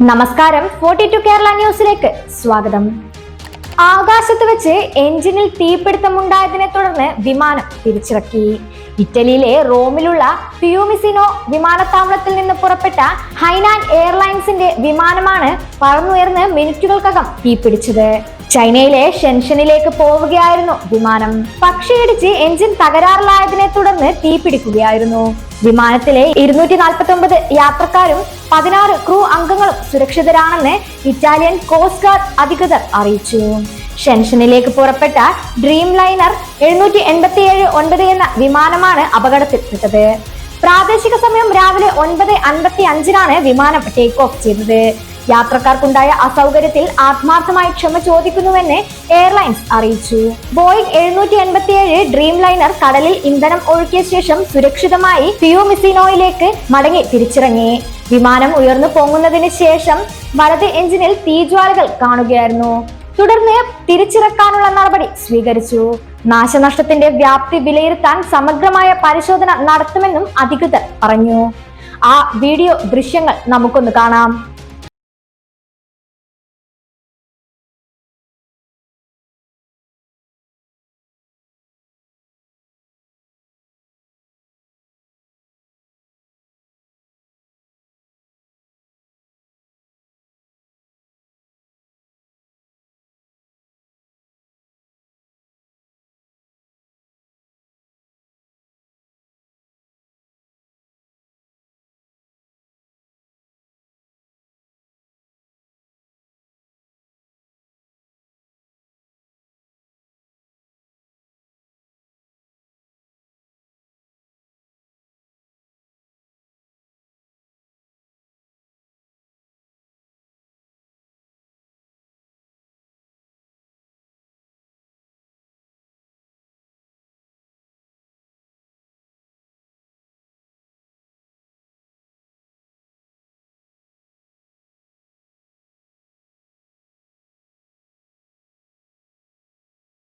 നമസ്കാരം. Forty to Kerala ന്യൂസിലേക്ക് സ്വാഗതം. ആകാശത്ത് വെച്ച് എഞ്ചിനിൽ തീപിടുത്തമുണ്ടായതിനെ തുടർന്ന് വിമാനം തിരിച്ചിറക്കി. ഇറ്റലിയിലെ റോമിലുള്ള ഫിയൂമിസിനോ വിമാനത്താവളത്തിൽ നിന്ന് പുറപ്പെട്ട ഹൈനാൻ എയർലൈൻസിന്റെ വിമാനമാണ് പറന്നുയർന്ന് മിനിറ്റുകൾക്കകം തീപിടിച്ചത്. ചൈനയിലെ ഷെൻഷനിലേക്ക് പോവുകയായിരുന്നു വിമാനം. പക്ഷിയിടിച്ച് എഞ്ചിൻ തകരാറിലായതിനെ തുടർന്ന് തീപിടിക്കുകയായിരുന്നു. വിമാനത്തിലെ ഇരുന്നൂറ്റി നാൽപ്പത്തി ഒമ്പത് യാത്രക്കാരും പതിനാറ് ക്രൂ അംഗങ്ങളും സുരക്ഷിതരാണെന്ന് ഇറ്റാലിയൻ കോസ്റ്റ് ഗാർഡ് അധികൃതർ അറിയിച്ചു. ഷെൻഷനിലേക്ക് പുറപ്പെട്ട ഡ്രീം ലൈനർ എഴുന്നൂറ്റി എൺപത്തി ഏഴ് ഒൻപത് എന്ന വിമാനമാണ് അപകടത്തിൽപ്പെട്ടത് പ്രാദേശിക സമയം രാവിലെ ഒൻപത് അൻപത്തി അഞ്ചിനാണ് വിമാനം ടേക്ക് ഓഫ് ചെയ്തത്. യാത്രക്കാർക്കുണ്ടായ അസൗകര്യത്തിൽ ആത്മാർത്ഥമായി ക്ഷമ ചോദിക്കുന്നുവെന്ന് എയർലൈൻസ് അറിയിച്ചു. ബോയിങ് എഴുന്നൂറ്റി എൺപത്തി ഏഴ് ഡ്രീം ലൈനർ കടലിൽ ഇന്ധനം ഒഴുക്കിയ ശേഷം സുരക്ഷിതമായി ഫിയോമിസിനോയിലേക്ക് മടങ്ങി തിരിച്ചിറങ്ങി. വിമാനം ഉയർന്നു പൊങ്ങുന്നതിന് ശേഷം വലത് എഞ്ചിനിൽ തീജ്വാലകൾ കാണുകയായിരുന്നു. തുടർന്ന് തിരിച്ചിറക്കാനുള്ള നടപടി സ്വീകരിച്ചു. നാശനഷ്ടത്തിന്റെ വ്യാപ്തി വിലയിരുത്താൻ സമഗ്രമായ പരിശോധന നടത്തുമെന്നും അധികൃതർ പറഞ്ഞു. ആ വീഡിയോ ദൃശ്യങ്ങൾ നമുക്കൊന്ന് കാണാം.